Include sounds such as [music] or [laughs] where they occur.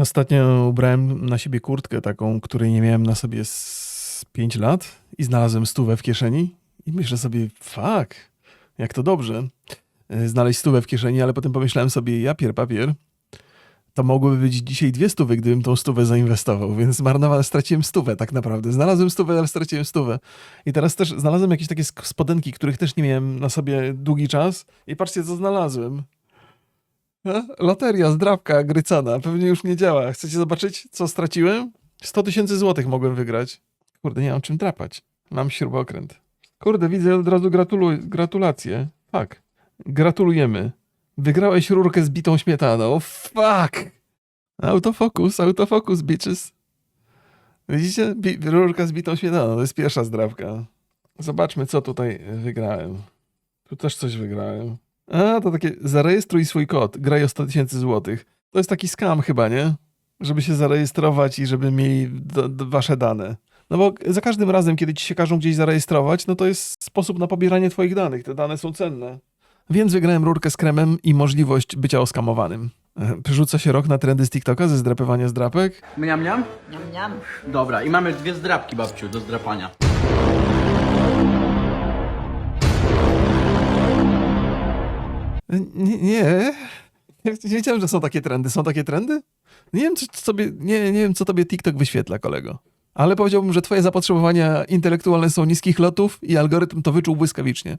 Ostatnio ubrałem na siebie kurtkę taką, której nie miałem na sobie z 5 lat i znalazłem stówę w kieszeni i myślę sobie, fuck, jak to dobrze y, znaleźć stówę w kieszeni, ale potem pomyślałem sobie, ja pier papier, to mogłyby być dzisiaj dwie stówy, gdybym tą stówę zainwestował, więc zmarnowałem, straciłem stówę tak naprawdę. Znalazłem stówę, ale straciłem stówę. I teraz też znalazłem jakieś takie spodenki, których też nie miałem na sobie długi czas i patrzcie, co znalazłem. A? Loteria, zdrabka, grycana. Pewnie już nie działa. Chcecie zobaczyć, co straciłem? 100 tysięcy złotych mogłem wygrać. Kurde, nie mam czym drapać. Mam śrubokręt. Kurde, widzę od razu gratuluj, gratulacje. Fuck. Gratulujemy. Wygrałeś rurkę z bitą śmietaną. Fuck. Autofokus, autofokus, bitches. Widzicie? Bi rurka z bitą śmietaną. To jest pierwsza zdrabka. Zobaczmy, co tutaj wygrałem. Tu też coś wygrałem. A, to takie zarejestruj swój kod, graj o 100 tysięcy złotych. To jest taki skam chyba, nie? Żeby się zarejestrować i żeby mieli d- d- wasze dane. No bo za każdym razem, kiedy ci się każą gdzieś zarejestrować, no to jest sposób na pobieranie twoich danych. Te dane są cenne. Więc wygrałem rurkę z kremem i możliwość bycia oskamowanym. [laughs] Przerzuca się rok na trendy z TikToka ze zdrapywania zdrapek. Mniam, mniam? Niam, niam. Dobra, i mamy dwie zdrapki, babciu, do zdrapania. Nie, nie. Nie wiedziałem, że są takie trendy. Są takie trendy? Nie wiem, co sobie, nie, nie wiem, co tobie TikTok wyświetla, kolego. Ale powiedziałbym, że twoje zapotrzebowania intelektualne są niskich lotów i algorytm to wyczuł błyskawicznie.